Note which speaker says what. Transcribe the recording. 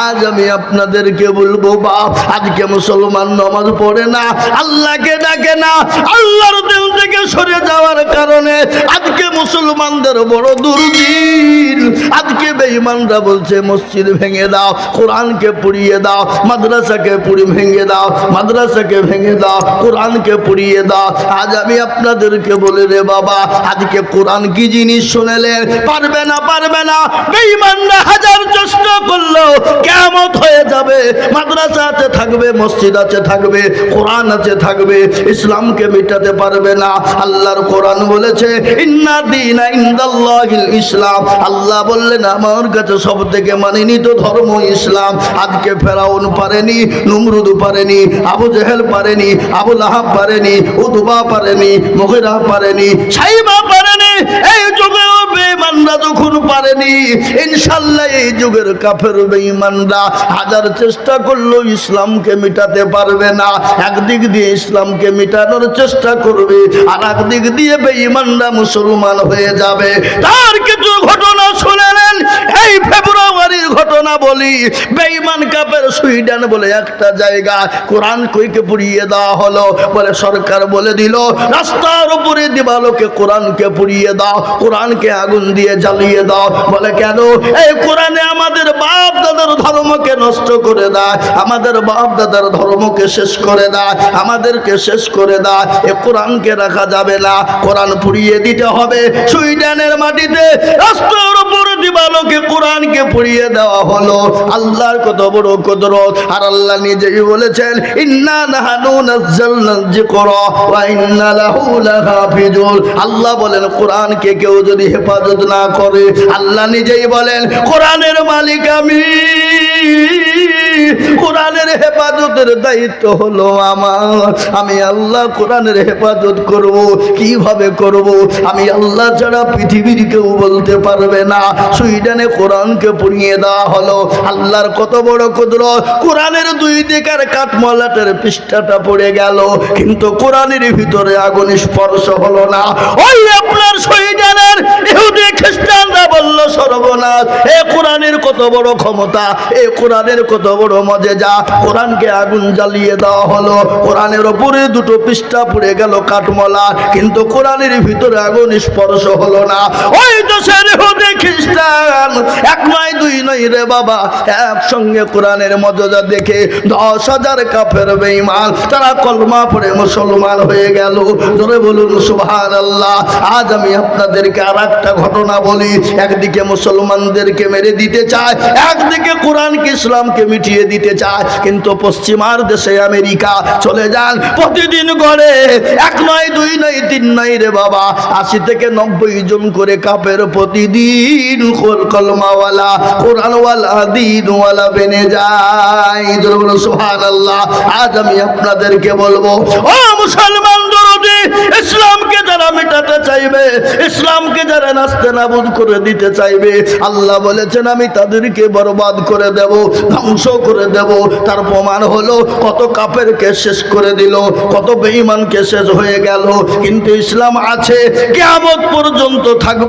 Speaker 1: আজ আমি আপনাদেরকে বলব বা আজকে মুসলমান নমাজ পড়ে না আল্লাহকে ডাকে না আল্লাহর সরে যাওয়ার কারণে আজকে মুসলমানদের বড় দুর্দিন। আজকে বেঈমানরা বলছে, মসজিদ ভেঙে দাও, কোরআনকে পুড়িয়ে দাও, মাদ্রাসাকে পুড়ি ভেঙে দাও, মাদ্রাসাকে ভেঙে দাও, কোরআনকে পুড়িয়ে দাও। আজ আমি আপনাদেরকে বলে রে বাবা, আজকে কোরআন কি জিনিস শুনেলেন পারবে না পারবে না। বেঈমানরা হাজার চেষ্টা করল কেমত হয়ে যাবে। মাদ্রাসা আছে থাকবে, মসজিদ আছে থাকবে, কোরআন আছে থাকবে, ইসলামকে মেটাতে পারবে না। আল্লাহর কোরআন বলেছে ইসলাম। আল্লাহ বললেন, আমার কাছে সব থেকে মানিনিত ধর্ম ইসলাম। আজকে ফেরাউন পারেনি, নুমরুদ পারেনি, আবু জেহেল পারেনি, আবু লাহাব পারেনি উদুবা পারেনি মহিরা পারেনি, সাইবা পারেনি, এই পারেনি ইনশাল্লাহ এই যুগের কাফের বেঈমানরা হাজার চেষ্টা করল ইসলামকে মিটাতে পারবে না। একদিক দিয়ে ইসলামকে মিটানোর চেষ্টা করবে, আর একদিক দিয়ে বেঈমানরা মুসলমান হয়ে যাবে। তার কিছু ঘটনা শুনে নেন এই ফেব্রুয়ারির ঘটনা বলি। বেইমান কাপের সুইডেন বলে একটা জায়গা কোরআন কইকে পুড়িয়ে দেওয়া হলো। বলে সরকার বলে দিল, রাস্তার উপরে দিবালোকে কোরআনকে পুড়িয়ে দাও, কোরআনকে আগুন দিয়ে জ্বালিয়ে দাও। বলে কেন? এই কোরআনে আমাদের বাপ ধর্মকে নষ্ট করে দেয়, আমাদের বাপ দাদার ধর্মকে শেষ করে দেয়, আমাদেরকে শেষ করে দেয়, এ কোরআনকে রাখা যাবে না, কোরআন পুড়িয়ে দিতে হবে, সুইডেনের মাটিতে দিবালোকে কোরআনকে দেওয়া হলো, আল্লাহর আর আল্লাহ নিজেই বলেছেন নাহানু আল্লাহ বলেন কেউ যদি হেফাজত না করে, আল্লাহ নিজেই বলেন, কোরআনের মালিক আমি। কোরআনের হেফাজতের দায়িত্ব হলো আমার। আমি আল্লাহ কোরআনের হেফাজত করব। কীভাবে করব? আমি আল্লাহ ছাড়া পৃথিবীর কেউ বলতে পারবে না। সুইডেনে কোরআনকে পুড়িয়ে দেওয়া হলো। আল্লাহর কত বড় কুদর কোরআনের দুই দিকের কাঠমলাটের পৃষ্ঠাটা পড়ে গেল। কিন্তু কোরআনের ভিতরে আগুন স্পর্শ হলো না। ওই আপনার সুইডেনের ইহুদি খ্রিস্টানরা বলল, সর্বনাশ। বড় ক্ষমতা? এ কোরআনের কত বড় মজেজা? কোরআনকে আগুন জ্বালিয়ে দেওয়া হলো। কোরআনের ওপরে দুটো পৃষ্ঠা পড়ে গেল কাঠমলা, কিন্তু কোরআনের ভিতরে আগুন স্পর্শ হলো না। ওই ইহুদি খ্রিস্টান, এক নয়, দুই নয় রে বাবা, একসঙ্গে কোরআনের মজেজা দেখে দশ হাজার কাফের বেঈমান, তারা কলমা পড়ে মুসলমান হয়ে গেল। ধরে বলুন সুবহান আল্লাহ আজ আমি আপনাদেরকে আর একটা ঘটনা বলি। একদিকে মুসলমানদেরকে মেরে দিতে চায় একদিকে কোরআনকে ইসলামকে মিটিয়ে দিতে চায়, কিন্তু পশ্চিমার দেশে আমেরিকা চলে যান, প্রতিদিন গড়ে এক নয় দুই নয় তিন নয় রে বাবা। আশি থেকে নব্বই জন করে কাপের প্রতিদিন কল- কলমাওয়ালা কোরআনওয়ালা, দিনওয়ালা বেনে যায়। সুহান আল্লাহ আজ আমি আপনাদেরকে বলব, ও মুসলমান ইসলামকে যারা মেটাতে চাইবে, ইসলামকে যারা নাস্তে নাবুদ করে দিতে চাইবে, আল্লাহ বলেছেন, আমি তাদেরকে বরবাদ করে দেব, ধ্বংস করে দেব। তার প্রমাণ হলো, কত কাপের কাপেরকে শেষ করে দিল, কত বেঈমানকে শেষ হয়ে গেল। কিন্তু ইসলাম আছে কেমন পর্যন্ত থাকবে